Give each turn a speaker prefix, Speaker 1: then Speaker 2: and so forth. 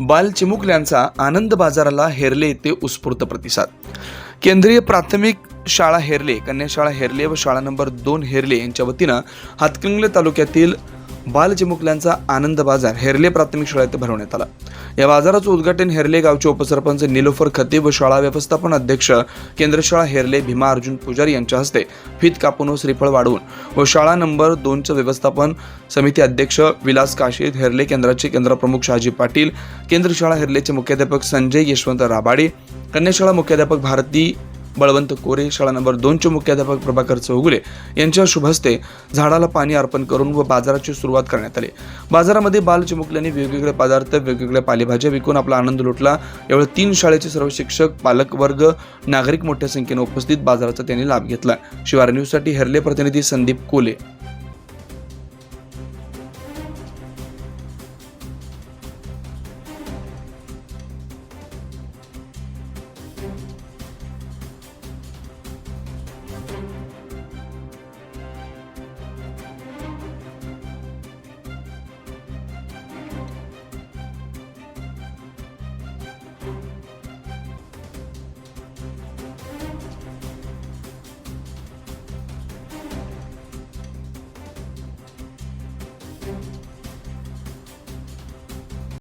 Speaker 1: बाल चिमुकल्यांचा आनंद बाजाराला हेरले येथे उत्स्फूर्त प्रतिसाद. केंद्रीय प्राथमिक शाळा हेरले कन्याशाळा हेरले व शाळा नंबर दोन हेरले यांच्या वतीनं हातकिंगले तालुक्यातील बालचिमुकल्यांचा आनंद बाजार हेरले प्राथमिक शाळेत भरवण्यात आला. या बाजाराचं उद्घाटन हेरले गावचे उपसरपंच निलोफर खतीब व शाळा व्यवस्थापन अध्यक्ष केंद्रशाळा हेरले भीमा अर्जुन पुजारी यांच्या हस्ते फीत कापून व श्रीफळ वाढवून व शाळा नंबर दोनचं व्यवस्थापन समिती अध्यक्ष विलास काशीद हेरले केंद्राचे केंद्रप्रमुख शहाजी पाटील केंद्रशाळा हेरलेचे मुख्याध्यापक संजय यशवंत राबाडे कन्याशाळा मुख्याध्यापक भारती बळवंत कोरे शाळा नंबर दोनचे मुख्याध्यापक प्रभाकर चौगुले यांच्या शुभ हस्ते झाडाला पाणी अर्पण करून व बाजाराची सुरुवात करण्यात आली. बाजारामध्ये बाल चिमुकल्यांनी वेगवेगळे पदार्थ वेगवेगळ्या पालेभाज्या विकून आपला आनंद लुटला. यावेळी तीन शाळेचे सर्व शिक्षक पालक वर्ग नागरिक मोठ्या संख्येने उपस्थित बाजाराचा त्यांनी लाभ घेतला. शिवार न्यूजसाठी हेरले प्रतिनिधी संदीप कोले.